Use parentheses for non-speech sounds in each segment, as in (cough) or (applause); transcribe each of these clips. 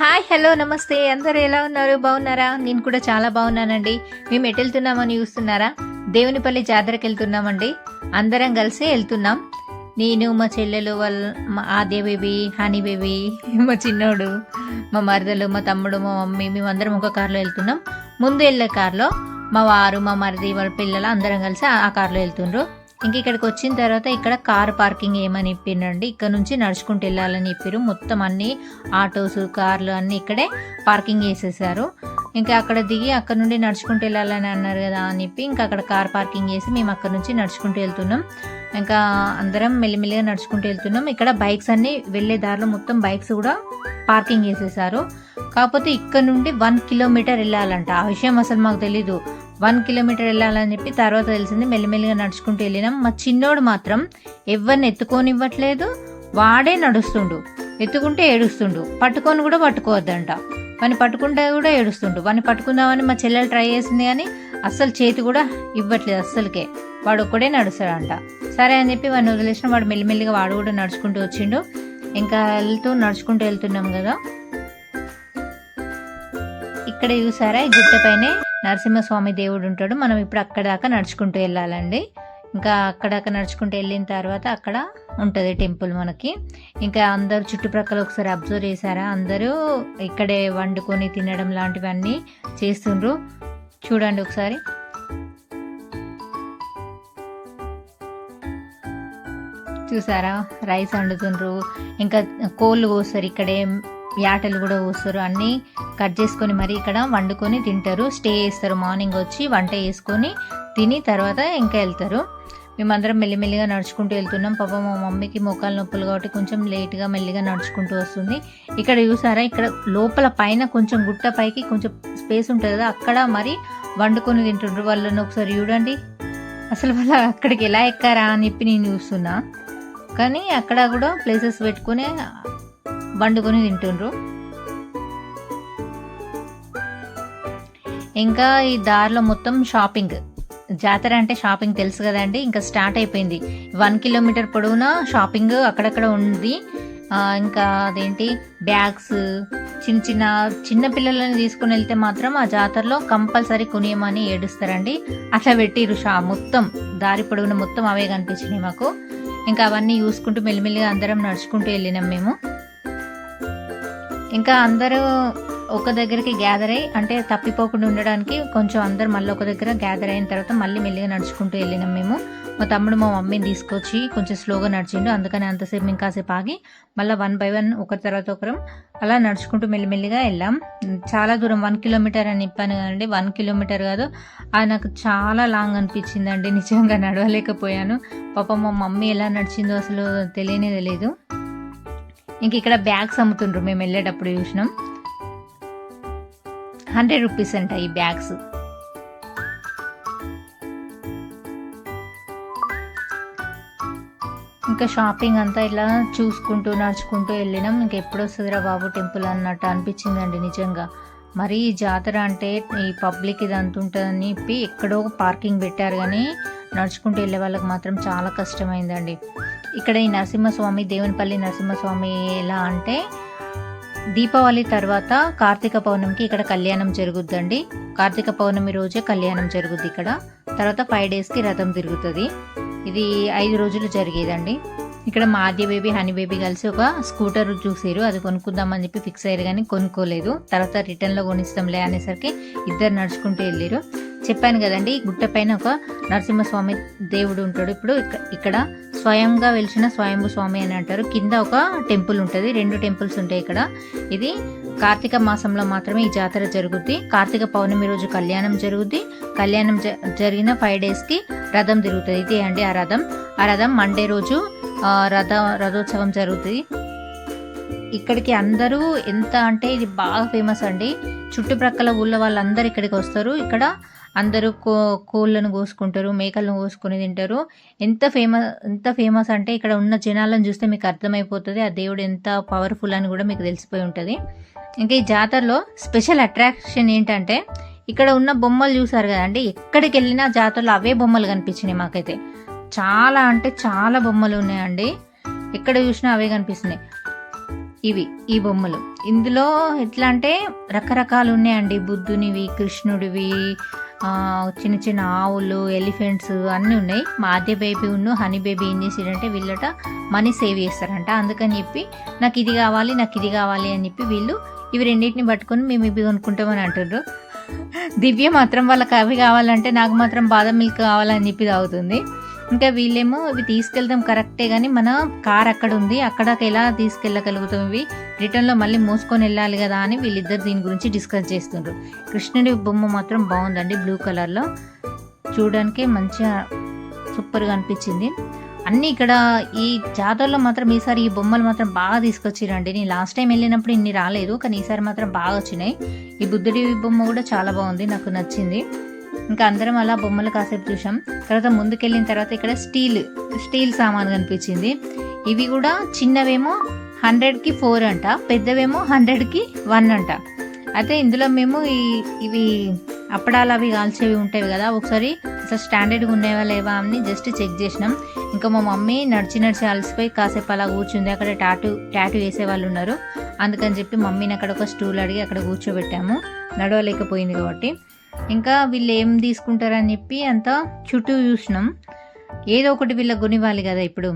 Hi hello నమస్తే. అందరూ ఎలా ఉన్నారు? బాగున్నారా? నేను కూడా చాలా బాగున్నానండి. మేము ఎటు వెళ్తున్నామని చూస్తున్నారా? దేవునిపల్లి జాతరకి వెళ్తున్నామండి. అందరం కలిసి వెళ్తున్నాం. నేను మా చెల్లెలు వాళ్ళ మా ఆద్య బేబీ హనీ బేబీ మా చిన్నోడు మా మరదలు మా తమ్ముడు మా మమ్మీ మేము అందరం ఒక కార్లో వెళ్తున్నాం. ముందు వెళ్ళే కార్లో మా వారు మా మరిది వాళ్ళ పిల్లలు అందరం కలిసి ఆ కార్లో వెళ్తుండ్రు. ఇంక ఇక్కడికి వచ్చిన తర్వాత ఇక్కడ కార్ పార్కింగ్ ఏమని ఇప్పిండండి ఇక్కడ నుంచి నడుచుకుంటూ వెళ్ళాలని చెప్పారు మొత్తం అన్ని ఆటోస్ కార్లు అన్ని ఇక్కడే పార్కింగ్ చేసేసారు. ఇంకా అక్కడ దిగి అక్కడ నుండి నడుచుకుంటూ వెళ్ళాలని అన్నారు కదా అని చెప్పి ఇంకా అక్కడ కార్ పార్కింగ్ చేసి మేము అక్కడ నుంచి నడుచుకుంటూ వెళ్తున్నాం. ఇంకా అందరం మెల్లిమెల్లిగా నడుచుకుంటూ వెళ్తున్నాం. ఇక్కడ బైక్స్ అన్ని వెళ్ళే దారిలో మొత్తం బైక్స్ కూడా పార్కింగ్ చేసేసారు. కాకపోతే ఇక్కడ నుండి వన్ కిలోమీటర్ వెళ్ళాలంట. ఆ విషయం అసలు మాకు తెలీదు. వన్ కిలోమీటర్ వెళ్ళాలని చెప్పి తర్వాత తెలిసింది. మెల్లిమెల్లిగా నడుచుకుంటూ వెళ్ళినాం. మా చిన్నోడు మాత్రం ఎవరిని ఎత్తుకోనివ్వట్లేదు. వాడే నడుస్తుండు. ఎత్తుకుంటే ఏడుస్తుండు. పట్టుకొని కూడా పట్టుకోవద్దంట. వాని పట్టుకుంటే కూడా ఏడుస్తుండు. వాని పట్టుకుందామని మా చెల్లెలు ట్రై చేసింది కానీ అస్సలు చేతి కూడా ఇవ్వట్లేదు అస్సలకే. వాడు ఒక్కడే నడుస్తాడంట. సరే అని చెప్పి వాడిని వదిలేసిన వాడు మెల్లిమెల్లిగా వాడు కూడా నడుచుకుంటూ వచ్చిండు. ఇంకా వెళ్తూ నడుచుకుంటూ వెళ్తున్నాం కదా. ఇక్కడ చూసారా ఈ గుట్టపైనే నరసింహస్వామి దేవుడు ఉంటాడు. మనం ఇప్పుడు అక్కడ దాకా నడుచుకుంటూ వెళ్ళాలండి. ఇంకా అక్కడ నడుచుకుంటూ వెళ్ళిన తర్వాత అక్కడ ఉంటుంది టెంపుల్ మనకి. ఇంకా అందరు చుట్టుప్రక్కల ఒకసారి అబ్జర్వ్ చేశారా? అందరూ ఇక్కడే వండుకొని తినడం లాంటివన్నీ చేస్తుండ్రు. చూడండి ఒకసారి. చూసారా? రైస్ వండుతుండ్రు. ఇంకా కోళ్ళు కోస్తారు ఇక్కడే యాటలు కూడా కోస్తారు. అన్నీ కట్ చేసుకొని మరి ఇక్కడ వండుకొని తింటారు. స్టే చేస్తారు. మార్నింగ్ వచ్చి వంట చేసుకొని తిని తర్వాత ఇంకా వెళ్తారు. మేమందరం మెల్లిమెల్లిగా నడుచుకుంటూ వెళ్తున్నాం. పాప మా మమ్మీకి మోకాలు నొప్పులు కాబట్టి కొంచెం లేట్గా మెల్లిగా నడుచుకుంటూ వస్తుంది. ఇక్కడ చూసారా? ఇక్కడ లోపల పైన కొంచెం గుట్ట పైకి కొంచెం స్పేస్ ఉంటుంది కదా అక్కడ మరి వండుకొని తింటుండ్రు. వాళ్ళని ఒకసారి చూడండి. అసలు వాళ్ళ అక్కడికి ఎలా ఎక్కారా అని చెప్పి నేను చూస్తున్నా. కానీ అక్కడ కూడా ప్లేసెస్ పెట్టుకుని వండుకొని తింటుండ్రు. ఇంకా ఈ దారిలో మొత్తం షాపింగ్ జాతర అంటే షాపింగ్ తెలుసు కదండి ఇంకా స్టార్ట్ అయిపోయింది. వన్ కిలోమీటర్ పొడవునా షాపింగ్ అక్కడక్కడ ఉంది. ఇంకా అదేంటి బ్యాగ్స్ చిన్న చిన్న చిన్న పిల్లలని తీసుకుని వెళ్తే మాత్రం ఆ జాతరలో కంపల్సరీ కొనియమని ఏడుస్తారండి. అట్లా పెట్టిరు షా మొత్తం. దారి పొడవున మొత్తం అవే కనిపించినాయి మాకు. ఇంకా అవన్నీ చూసుకుంటూ మెల్లిమెల్లిగా అందరం నడుచుకుంటూ వెళ్ళినాం మేము. ఇంకా అందరూ ఒక దగ్గరికి గ్యాదర్ అయ్యి అంటే తప్పిపోకుండా ఉండడానికి కొంచెం అందరు మళ్ళీ ఒక దగ్గర గ్యాదర్ అయిన తర్వాత మళ్ళీ మెల్లిగా నడుచుకుంటూ వెళ్ళినాం మేము. మా తమ్ముడు మా మమ్మీని తీసుకొచ్చి కొంచెం స్లోగా నడిచిండు. అందుకని అంతసేపు ఇంకాసేపు ఆగి మళ్ళీ వన్ బై వన్ ఒకరి తర్వాత ఒకరం అలా నడుచుకుంటూ మెల్లిమెల్లిగా వెళ్ళాం. చాలా దూరం వన్ కిలోమీటర్ అని చెప్పాను కదండి. వన్ కిలోమీటర్ కాదు. అది నాకు చాలా లాంగ్ అనిపించిందండి. (laughs) నిజంగా నడవలేకపోయాను. పాపం మా మమ్మీ ఎలా నడిచిందో అసలు తెలియనే తెలియదు ఇంక ఇక్కడ బ్యాగ్స్ అమ్ముతుండ్రు. మేము వెళ్ళేటప్పుడు చూసినాం. హండ్రెడ్ రూపీస్ అంట ఈ బ్యాగ్స్. ఇంకా షాపింగ్ అంతా ఇలా చూసుకుంటూ నడుచుకుంటూ వెళ్ళినాం. ఇంక ఎప్పుడు వస్తుందిరా బాబు టెంపుల్ అన్నట్టు అనిపించిందండి నిజంగా. మరి ఈ జాతర అంటే ఈ పబ్లిక్ ఇది అంత ఉంటుందని చెప్పి ఎక్కడో పార్కింగ్ పెట్టారు కానీ నడుచుకుంటూ వెళ్ళే వాళ్ళకి మాత్రం చాలా కష్టమైందండి. ఇక్కడ ఈ నరసింహస్వామి దేవునిపల్లి నరసింహస్వామి ఎలా అంటే దీపావళి తర్వాత కార్తీక పౌర్ణమికి ఇక్కడ కళ్యాణం జరుగుద్దండి. కార్తీక పౌర్ణమి రోజే కళ్యాణం జరుగుద్ది ఇక్కడ. తర్వాత ఫైవ్ డేస్కి రథం తిరుగుతుంది. ఇది ఐదు రోజులు జరిగేదండి. ఇక్కడ మాధ్య బేబీ హనీ బేబీ కలిసి ఒక స్కూటర్ చూసారు. అది కొనుక్కుందామని చెప్పి ఫిక్స్ అయ్యారు కానీ కొనుక్కోలేదు. తర్వాత రిటర్న్లో కొనిస్తాంలే అనేసరికి ఇద్దరు నడుచుకుంటూ వెళ్ళారు. చెప్పాను కదండి గుట్ట పైన ఒక నరసింహస్వామి దేవుడు ఉంటాడు. ఇప్పుడు ఇక్కడ స్వయంగా వెలిసిన స్వయంభు స్వామి అని అంటారు. కింద ఒక టెంపుల్ ఉంటుంది. రెండు టెంపుల్స్ ఉంటాయి ఇక్కడ. ఇది కార్తీక మాసంలో మాత్రమే ఈ జాతర జరుగుద్ది. కార్తీక పౌర్ణమి రోజు కళ్యాణం జరుగుద్ది. కళ్యాణం జ- జరిగిన ఫైవ్ డేస్కి రథం తిరుగుతుంది. ఇది అండి ఆ రథం. ఆ రథం మండే రోజు ఆ, రథ రథోత్సవం జరుగుతుంది ఇక్కడికి అందరూ ఎంత అంటే ఇది బాగా ఫేమస్ అండి. చుట్టుప్రక్కల ఊళ్ళో వాళ్ళందరూ ఇక్కడికి వస్తారు. ఇక్కడ అందరూ కో కోళ్ళను కోసుకుంటారు మేకలను కోసుకొని తింటారు. ఎంత ఫేమస్ ఎంత ఫేమస్ అంటే ఇక్కడ ఉన్న జనాలను చూస్తే మీకు అర్థమైపోతుంది ఆ దేవుడు ఎంత పవర్ఫుల్ అని కూడా మీకు తెలిసిపోయి ఉంటుంది. ఇంకా ఈ జాతరలో స్పెషల్ అట్రాక్షన్ ఏంటంటే ఇక్కడ ఉన్న బొమ్మలు చూసారు కదండి. ఎక్కడికి వెళ్ళినా జాతరలో అవే బొమ్మలు కనిపించినాయి మాకైతే. చాలా అంటే చాలా బొమ్మలు ఉన్నాయండి. ఎక్కడ చూసినా అవే కనిపిస్తున్నాయి. ఇవి ఈ బొమ్మలు. ఇందులో ఎట్లా అంటే రకరకాలు ఉన్నాయండి బుద్ధునివి కృష్ణుడివి చిన్న చిన్న ఆవులు ఎలిఫెంట్స్ అన్నీ ఉన్నాయి. మా బేబీ ఉన్ను హనీ బేబీ ఏం చేసిరంటే వీళ్ళట మనీ సేవ్ చేస్తారంట. అందుకని చెప్పి నాకు ఇది కావాలి నాకు ఇది కావాలి అని చెప్పి వీళ్ళు ఇవి రెండింటిని పట్టుకొని మేము ఇవి కొనుక్కుంటామని అంటుండ్రు దివ్య మాత్రం వాళ్ళకి అవి కావాలంటే నాకు మాత్రం బాదం మిల్క్ కావాలని చెప్పి తాగుతుంది. ఇంకా వీళ్ళేమో ఇవి తీసుకెళ్తాం కరెక్టే కానీ మన కార్ అక్కడ ఉంది అక్కడికి ఎలా తీసుకెళ్ళగలుగుతాం ఇవి? రిటర్న్లో మళ్ళీ మోసుకొని వెళ్ళాలి కదా అని వీళ్ళిద్దరు దీని గురించి డిస్కస్ చేస్తుండ్రు. కృష్ణుడి బొమ్మ మాత్రం బాగుందండి బ్లూ కలర్లో చూడడానికి మంచిగా సూపర్గా అనిపించింది. అన్నీ ఇక్కడ ఈ జాతరలో మాత్రం ఈసారి ఈ బొమ్మలు మాత్రం బాగా తీసుకొచ్చిరండి. నేను లాస్ట్ టైం వెళ్ళినప్పుడు ఇన్ని రాలేదు కానీ ఈసారి మాత్రం బాగా వచ్చినాయి. ఈ బుద్ధుడి బొమ్మ కూడా చాలా బాగుంది నాకు నచ్చింది. ఇంకా అందరం అలా బొమ్మలు కాసేపు చూసాం తర్వాత ముందుకెళ్ళిన తర్వాత ఇక్కడ స్టీల్ స్టీల్ సామాన్ కనిపించింది. ఇవి కూడా చిన్నవేమో హండ్రెడ్కి ఫోర్ అంట పెద్దవేమో హండ్రెడ్కి వన్ అంట. అయితే ఇందులో మేము ఈ ఇవి అప్పడాలు అవి కాల్చేవి ఉంటాయి కదా ఒకసారి అసలు స్టాండర్డ్గా ఉండేవా లేవా అని జస్ట్ చెక్ చేసినాం. ఇంకా మా మమ్మీ నడిచి నడిచి అలసిపోయి కాసేపు అలా కూర్చుంది. అక్కడ టాటూ టాటూ వేసే వాళ్ళు ఉన్నారు. అందుకని చెప్పి మమ్మీని అక్కడ ఒక స్టూల్ అడిగి అక్కడ కూర్చోబెట్టాము. నడవలేకపోయింది కాబట్టి. ఇంకా వీళ్ళు ఏం తీసుకుంటారని చెప్పి అంతా చుట్టూ చూసినాం. ఏదో ఒకటి వీళ్ళకి కొనివ్వాలి కదా ఇప్పుడు.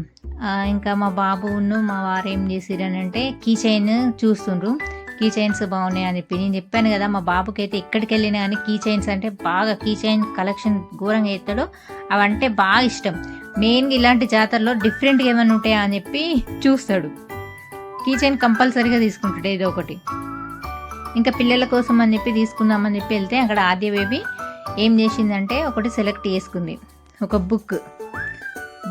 ఇంకా మా బాబును మా వారు ఏం చేసిరని అంటే కీ చైన్ చూస్తుండ్రు. కీ చైన్స్ బాగున్నాయి? అని చెప్పి నేను చెప్పాను కదా మా బాబుకి అయితే ఎక్కడికి వెళ్ళినా కానీ కీ చైన్స్ అంటే బాగా కీ చైన్ కలెక్షన్ ఘోరంగా అవుతాడు అవంటే బాగా ఇష్టం. మెయిన్గా ఇలాంటి జాతరలో డిఫరెంట్గా ఏమైనా ఉంటాయా అని చెప్పి చూస్తాడు. కీ చైన్ కంపల్సరీగా తీసుకుంటాడు ఏదో ఒకటి. ఇంకా పిల్లల కోసం అని చెప్పి తీసుకుందామని చెప్పి వెళ్తే అక్కడ ఆద్య బేబీ ఏం చేసిందంటే ఒకటి సెలెక్ట్ చేసుకుంది. ఒక బుక్.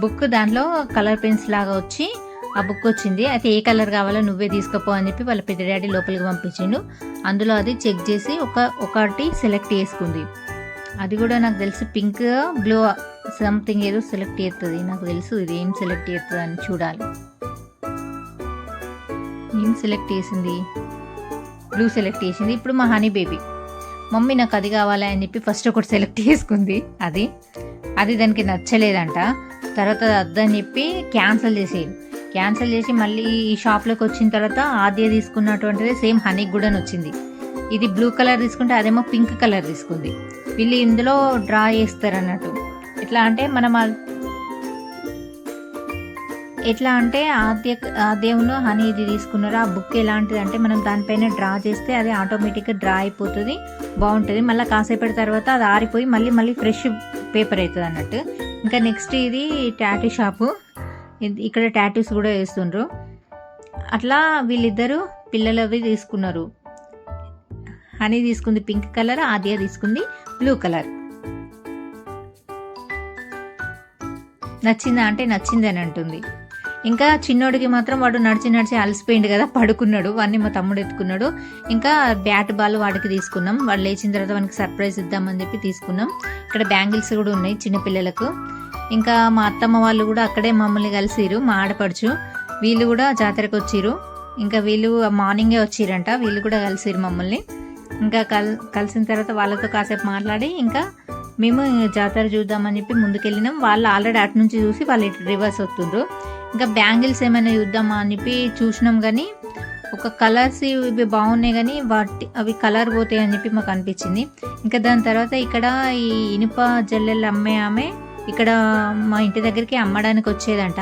బుక్ దాంట్లో కలర్ పెన్స్ లాగా వచ్చి ఆ బుక్ వచ్చింది. అయితే ఏ కలర్ కావాలో నువ్వే తీసుకోపో అని చెప్పి వాళ్ళ పెద్ద డాడీ లోపలికి పంపించిండు. అందులో అది చెక్ చేసి ఒక ఒకటి సెలెక్ట్ చేసుకుంది. అది కూడా నాకు తెలిసి పింక్ బ్లూ సంథింగ్ ఏదో సెలెక్ట్ చేస్తుంది నాకు తెలుసు ఇది ఏం సెలెక్ట్ చేస్తుంది అని చూడాలి. ఏం సెలెక్ట్ చేసింది? బ్లూ సెలెక్ట్ చేసింది. ఇప్పుడు మా హనీ బేబీ మమ్మీ నాకు అది కావాలి అని చెప్పి ఫస్ట్ ఒకటి సెలెక్ట్ చేసుకుంది. అది. అది దానికి నచ్చలేదంట. తర్వాత అద్దని చెప్పి క్యాన్సిల్ చేసేది. క్యాన్సిల్ చేసి మళ్ళీ ఈ షాప్లోకి వచ్చిన తర్వాత ఆద్య తీసుకున్నటువంటిది సేమ్ హనీ కూడా వచ్చింది ఇది బ్లూ కలర్ తీసుకుంటే అదేమో పింక్ కలర్ తీసుకుంది. వీళ్ళు ఇందులో డ్రా చేస్తారు అన్నట్టు. ఎట్లా అంటే మనం ఎట్లా అంటే ఆద్య ఆద్యంలో హనీ ఇది తీసుకున్నారు? ఆ బుక్ ఎలాంటిది అంటే మనం దానిపైన డ్రా చేస్తే అది ఆటోమేటిక్గా డ్రా అయిపోతుంది బాగుంటుంది. మళ్ళీ కాసేపటి తర్వాత అది ఆరిపోయి మళ్ళీ మళ్ళీ ఫ్రెష్ పేపర్ అవుతుంది అన్నట్టు. ఇంకా నెక్స్ట్ ఇది ట్యాటూ షాపు ఇక్కడ ట్యాటూస్ కూడా వేస్తుండ్రు. అట్లా వీళ్ళిద్దరూ పిల్లలవి తీసుకున్నారు. హనీ తీసుకుంది పింక్ కలర్ ఆద్య తీసుకుంది బ్లూ కలర్ నచ్చిందా అంటే నచ్చిందని అంటుంది. ఇంకా చిన్నోడికి మాత్రం వాడు నడిచి నడిచి అలసిపోయింది కదా పడుకున్నాడు వాడిని మా తమ్ముడు ఎత్తుకున్నాడు. ఇంకా బ్యాట్ బాల్ వాడికి తీసుకున్నాం. వాడు లేచిన తర్వాత వానికి సర్ప్రైజ్ ఇద్దామని చెప్పి తీసుకున్నాం. ఇక్కడ బ్యాంగిల్స్ కూడా ఉన్నాయి చిన్నపిల్లలకు ఇంకా మా అత్తమ్మ వాళ్ళు కూడా అక్కడే మమ్మల్ని కలిసిరు మా ఆడపడుచు వీళ్ళు కూడా జాతరకు వచ్చిరు ఇంకా వీళ్ళు మార్నింగే వచ్చిరంట వీళ్ళు కూడా కలిసిరు మమ్మల్ని. ఇంకా కల్ కలిసిన తర్వాత వాళ్ళతో కాసేపు మాట్లాడి ఇంకా మేము జాతర చూద్దామని చెప్పి ముందుకెళ్ళినాం. వాళ్ళు ఆల్రెడీ అటు నుంచి చూసి వాళ్ళు ఇటు రివర్స్ వస్తుండ్రు. ఇంకా బ్యాంగిల్స్ ఏమైనా చూద్దామా అని చూసినాం కానీ ఒక కలర్స్ ఇవి బాగున్నాయి కానీ వాటి అవి కలర్ పోతాయి అని చెప్పి మాకు అనిపించింది. ఇంకా దాని తర్వాత ఇక్కడ ఈ ఇనుప జల్లెలు అమ్మే ఆమె ఇక్కడ మా ఇంటి దగ్గరికి అమ్మడానికి వచ్చేదంట.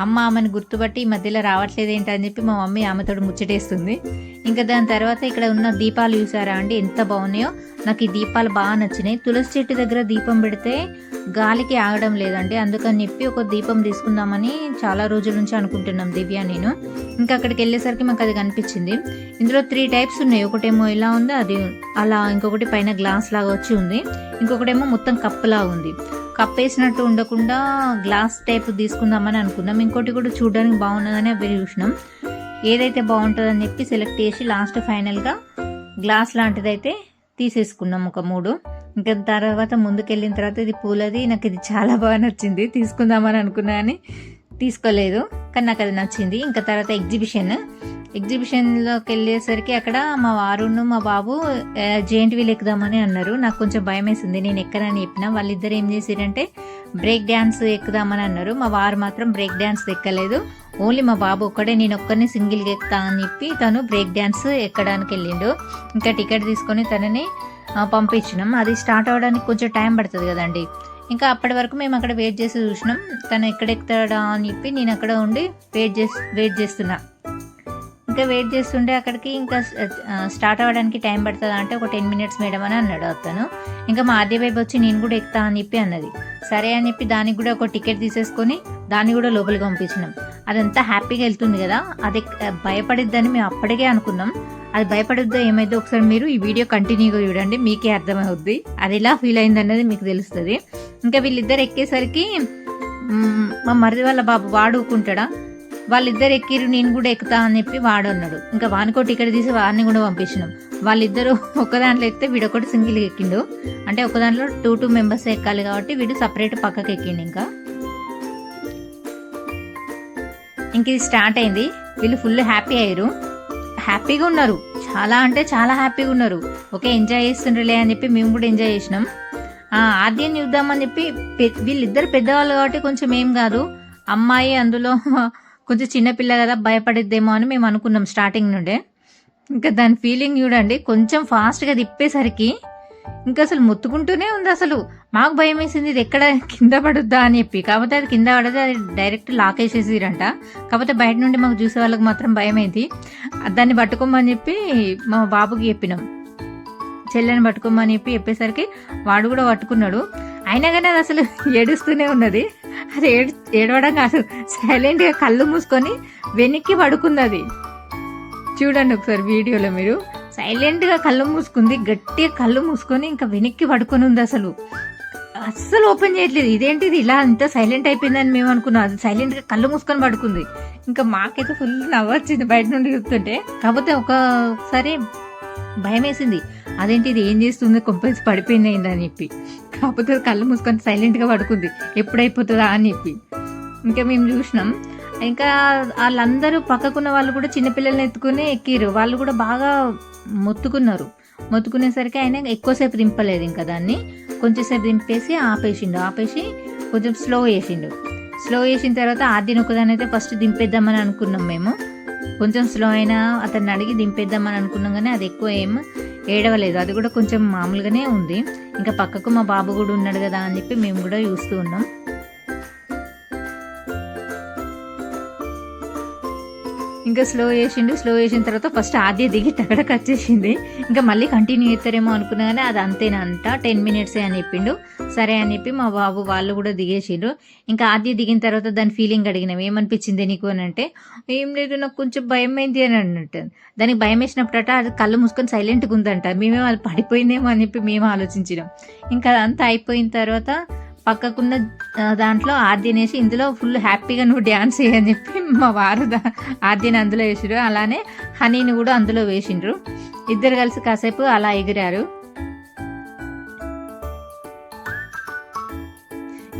అమ్మ ఆమెను గుర్తుపట్టి ఈ మధ్యలో రావట్లేదు ఏంటి అని చెప్పి మా మమ్మీ ఆమెతో ముచ్చటేస్తుంది. ఇంకా దాని తర్వాత ఇక్కడ ఉన్న దీపాలు చూసారా అండి? ఎంత బాగున్నాయో. నాకు ఈ దీపాలు బాగా నచ్చినాయి. తులసి చెట్టు దగ్గర దీపం పెడితే గాలికి ఆగడం లేదండి. అందుకని చెప్పి ఒక దీపం తీసుకుందామని చాలా రోజుల నుంచి అనుకుంటున్నాం దివ్య నేను. ఇంకా అక్కడికి వెళ్ళేసరికి మాకు అది కనిపించింది. ఇందులో త్రీ టైప్స్ ఉన్నాయి. ఒకటేమో ఇలా ఉంది అది అలా ఇంకొకటి పైన గ్లాస్ లాగా వచ్చి ఉంది. ఇంకొకటేమో మొత్తం కప్పులా ఉంది. కప్పేసినట్టు ఉండకుండా గ్లాస్ టైప్ తీసుకుందామని అనుకున్నాం ఇంకోటి కూడా చూడడానికి బాగున్నదని అవి చూసినాం. ఏదైతే బాగుంటుందని చెప్పి సెలెక్ట్ చేసి లాస్ట్ ఫైనల్గా గ్లాస్ లాంటిదైతే తీసేసుకున్నాం ఒక మూడు. ఇంకా తర్వాత ముందుకెళ్ళిన తర్వాత ఇది పూలది నాకు ఇది చాలా బాగా నచ్చింది. తీసుకుందామని అనుకున్నా కానీ తీసుకోలేదు. కానీ నాకు అది నచ్చింది. ఇంకా తర్వాత ఎగ్జిబిషన్ ఎగ్జిబిషన్లోకి వెళ్ళేసరికి అక్కడ మా వారును మా బాబు జెయింట్ వీల్ ఎక్కుదామని అన్నారు. నాకు కొంచెం భయం వేసింది నేను ఎక్కనని చెప్పిన వాళ్ళిద్దరు ఏం చేశారంటే బ్రేక్ డ్యాన్స్ ఎక్కుదామని అన్నారు. మా వారు మాత్రం బ్రేక్ డ్యాన్స్ ఎక్కలేదు. ఓన్లీ మా బాబు ఒక్కడే నేను ఒక్కరిని సింగిల్గా ఎక్కుతా అని చెప్పి తను బ్రేక్ డ్యాన్స్ ఎక్కడానికి వెళ్ళిండు. ఇంకా టికెట్ తీసుకొని తనని పంపించినాం. అది స్టార్ట్ అవ్వడానికి కొంచెం టైం పడుతుంది కదండి. ఇంకా అప్పటి వరకు మేము అక్కడ వెయిట్ చేసి చూసినాం. తను ఎక్కడ అని చెప్పి నేను అక్కడ ఉండి వెయిట్ చేసి వెయిట్ చేస్తున్నా. ఇంకా వెయిట్ చేస్తుంటే అక్కడికి ఇంకా స్టార్ట్ అవ్వడానికి టైం పడుతుందా అంటే ఒక టెన్ మినిట్స్ మేడం అని అన్నాడు అతను. ఇంకా మా ఆద్య వైపు వచ్చి నేను కూడా ఎక్కుతా అని చెప్పి అన్నది. సరే అని చెప్పి దానికి కూడా ఒక టికెట్ తీసేసుకొని దాన్ని కూడా లోపలికి పంపించినాం. అదంతా హ్యాపీగా వెళ్తుంది కదా అది భయపడిద్దని మేము అప్పటికే అనుకున్నాం. అది భయపడొద్దో ఏమైందో ఒకసారి మీరు ఈ వీడియో కంటిన్యూగా చూడండి మీకే అర్థమవుద్ది. అది ఎలా ఫీల్ అయింది మీకు తెలుస్తుంది. ఇంకా వీళ్ళిద్దరు ఎక్కేసరికి మా మరిది వాళ్ళ బాబు వాడుకుంటాడా? వాళ్ళిద్దరు ఎక్కిరు నేను కూడా ఎక్కుతా అని చెప్పి వాడు అన్నాడు. ఇంకా వానికో టికెట్ తీసి వాడిని కూడా పంపించినాం. వాళ్ళిద్దరూ (laughs) ఒక దాంట్లో ఎక్కితే వీడు ఒకటి సింగిల్ ఎక్కిండు. అంటే ఒక దాంట్లో టూ టూ మెంబర్స్ ఎక్కాలి కాబట్టి వీడు సపరేట్ పక్కకి ఎక్కిండు ఇంకా. ఇంక ఇది స్టార్ట్ అయింది. వీళ్ళు ఫుల్ హ్యాపీ అయ్యారు. హ్యాపీగా ఉన్నారు. చాలా అంటే చాలా హ్యాపీగా ఉన్నారు. ఓకే ఎంజాయ్ చేస్తుండ్రులే అని చెప్పి మేము కూడా ఎంజాయ్ చేసినాం. ఆద్యం చూద్దామని చెప్పి వీళ్ళిద్దరు పెద్దవాళ్ళు కాబట్టి కొంచెం ఏం కాదు. అమ్మాయి అందులో (laughs) కొంచెం చిన్నపిల్ల కదా భయపడిద్దేమో అని మేము అనుకున్నాం స్టార్టింగ్ నుండే. ఇంకా దాని ఫీలింగ్ చూడండి కొంచెం ఫాస్ట్గా తిప్పేసరికి ఇంకా అసలు మొత్తుకుంటూనే ఉంది అసలు. మాకు భయం వేసింది ఇది ఎక్కడ కింద పడుద్దా అని చెప్పి. కాకపోతే అది కింద పడితే అది డైరెక్ట్ లాక్ వేసేసిరంట. కాకపోతే బయట నుండి మాకు చూసే వాళ్ళకి మాత్రం భయం అయింది. దాన్ని పట్టుకోమని చెప్పి మా బాబుకి చెప్పినాం. చెల్లెని పట్టుకోమని చెప్పి చెప్పేసరికి వాడు కూడా పట్టుకున్నాడు. అయినా కానీ అది అసలు ఏడుస్తూనే ఉన్నది. అది ఏడు ఏడవడం కాదు. సైలెంట్గా కళ్ళు మూసుకొని వెనక్కి పడుకుంది అది. చూడండి ఒకసారి వీడియోలో మీరు. సైలెంట్గా కళ్ళు మూసుకుంది గట్టిగా కళ్ళు మూసుకొని ఇంకా వెనక్కి పడుకొని ఉంది అసలు. అస్సలు ఓపెన్ చేయట్లేదు. ఇదేంటిది? ఇలా అంత సైలెంట్ అయిపోయిందని మేము అనుకున్నాం. అది సైలెంట్గా కళ్ళు మూసుకొని పడుకుంది. ఇంకా మాకైతే ఫుల్ నవ్వొచ్చింది బయట నుండి చూస్తుంటే. కాకపోతే ఒకసారి భయం వేసింది అదేంటి ఇది ఏం చేస్తుంది? కొంపల్సి పడిపోయింది అని చెప్పి. కాకపోతే కళ్ళు మూసుకొని సైలెంట్గా పడుకుంది. ఎప్పుడైపోతుందా అని చెప్పి. ఇంకా మేము చూసినాం. ఇంకా వాళ్ళందరూ పక్కకున్న వాళ్ళు కూడా చిన్నపిల్లల్ని ఎత్తుకుని ఎక్కిరు. వాళ్ళు కూడా బాగా మొత్తుకున్నారు. మొత్తుకునేసరికి ఆయన ఎక్కువసేపు దింపలేదు ఇంకా దాన్ని. కొంచెంసేపు దింపేసి ఆపేసిండు. ఆపేసి కొంచెం స్లో చేసిండు. స్లో చేసిన తర్వాత ఆద్యను ఒకదాని అయితే ఫస్ట్ దింపేద్దామని అనుకున్నాం మేము. కొంచెం స్లో అయినా అతన్ని అడిగి దింపేద్దామని అనుకున్నాం కానీ అది ఎక్కువ ఏం ఏడవలేదు. అది కూడా కొంచెం మామూలుగానే ఉంది. ఇంకా పక్కకు మా బాబు కూడా ఉన్నాడు కదా అని చెప్పి మేము కూడా చూస్తూ ఉన్నాం. ఇంకా స్లో వేసిండు స్లో వేసిన తర్వాత ఫస్ట్ ఆద్య దిగి టగడకు వచ్చేసింది ఇంకా మళ్ళీ కంటిన్యూ చేస్తారేమో అనుకున్నా కానీ అది అంతేనంట టెన్ మినిట్సే అని చెప్పిండు. సరే అని చెప్పి మా బాబు వాళ్ళు కూడా దిగేసిండ్రు. ఇంకా ఆద్య దిగిన తర్వాత దాని ఫీలింగ్ అడిగినాం ఏమనిపించింది నీకు అని అంటే ఏం లేదు నాకు కొంచెం భయం అయింది అని అన్నట్టు. దానికి భయం వేసినప్పుడట అది కళ్ళు మూసుకొని సైలెంట్గా ఉందంట. మేమే వాళ్ళు పడిపోయిందేమో అని చెప్పి మేము ఆలోచించినాం. ఇంకా అదంతా అయిపోయిన తర్వాత పక్కకున్న దాంట్లో ఆర్దినేసి ఇందులో ఫుల్ హ్యాపీగా నువ్వు డ్యాన్స్ చేయని చెప్పి మా వారు ఆర్దిని అందులో వేసిండ్రు అలానే హనీని కూడా అందులో వేసిండ్రు. ఇద్దరు కలిసి కాసేపు అలా ఎగిరారు.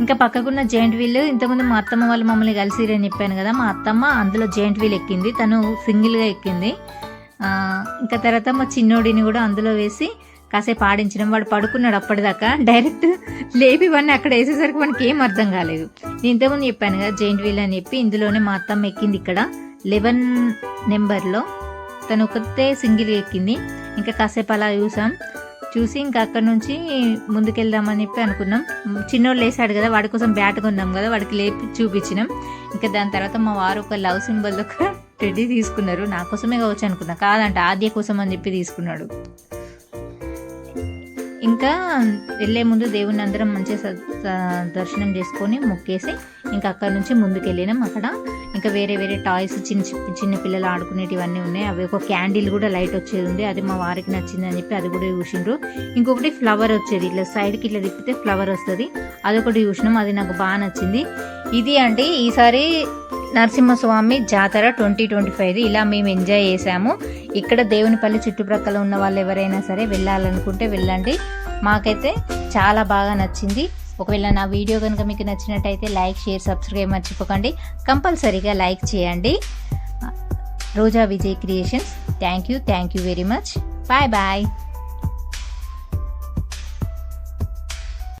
ఇంకా పక్కకున్న జాయింట్ వీల్ ఇంతకుముందు మా అత్తమ్మ వాళ్ళు మమ్మల్ని కలిసిరని చెప్పాను కదా మా అత్తమ్మ అందులో జాయింట్ వీల్ ఎక్కింది. తను సింగిల్గా ఎక్కింది. ఇంకా తర్వాత మా చిన్నోడిని కూడా అందులో వేసి కాసేపు ఆడించడం వాడు పడుకున్నాడు అప్పటిదాకా. డైరెక్ట్ లేపి వాడిని అక్కడ వేసేసరికి మనకి ఏం అర్థం కాలేదు. నేను ఇంతకుముందు చెప్పాను కదా జైంట్ వీల్ అని చెప్పి ఇందులోనే మా అత్తమ్మ ఎక్కింది ఇక్కడ. లెవెన్ నెంబర్లో తను ఒకతే సింగిల్ ఎక్కింది. ఇంకా కాసేపు అలా చూసాం. చూసి ఇంకా అక్కడ నుంచి ముందుకెళ్దామని చెప్పి అనుకున్నాం. చిన్నోడు లేసాడు కదా వాడి కోసం బ్యాట్ కొన్నాం కదా వాడికి లేపి చూపించినాం. ఇంకా దాని తర్వాత మా వారు ఒక లవ్ సింబల్ ఒక (laughs) టెడ్డీ తీసుకున్నారు. నా కోసమే కావచ్చు అనుకున్నా. కాదంట ఆద్య కోసం అని చెప్పి తీసుకున్నాడు. ఇంకా వెళ్ళే ముందు దేవుని అందరం మంచిగా స- దర్శనం చేసుకొని మొక్కేసి ఇంకా అక్కడ నుంచి ముందుకు వెళ్ళినాం అక్కడ. ఇంకా వేరే వేరే టాయ్స్ చిన్న చి- చిన్న పిల్లలు ఆడుకునేటివన్నీ ఉన్నాయి. అవి ఒక క్యాండిల్ కూడా లైట్ వచ్చేది ఉంది. అది మా వారికి నచ్చింది అని చెప్పి అది కూడా చూసిండ్రు. ఇంకొకటి ఫ్లవర్ వచ్చేది. ఇట్లా సైడ్కి ఇట్లా తిప్పితే ఫ్లవర్ వస్తుంది. అదొకటి చూసినాం. అది నాకు బాగా నచ్చింది. ఇది అండి ఈసారి నరసింహస్వామి జాతర ట్వంటీ ట్వంటీ ఫైవ్ ఇలా మేము ఎంజాయ్ చేసాము ఇక్కడ దేవునిపల్లి చుట్టుప్రక్కల ఉన్న వాళ్ళు ఎవరైనా సరే వెళ్ళాలనుకుంటే వెళ్ళండి. మాకైతే చాలా బాగా నచ్చింది. ఒకవేళ నా వీడియో కనుక మీకు నచ్చినట్టయితే లైక్ షేర్ సబ్స్క్రైబ్ మర్చిపోకండి. కంపల్సరీగా లైక్ చేయండి. Roja Vijay creations. Thank you thank you very much. Bye bye.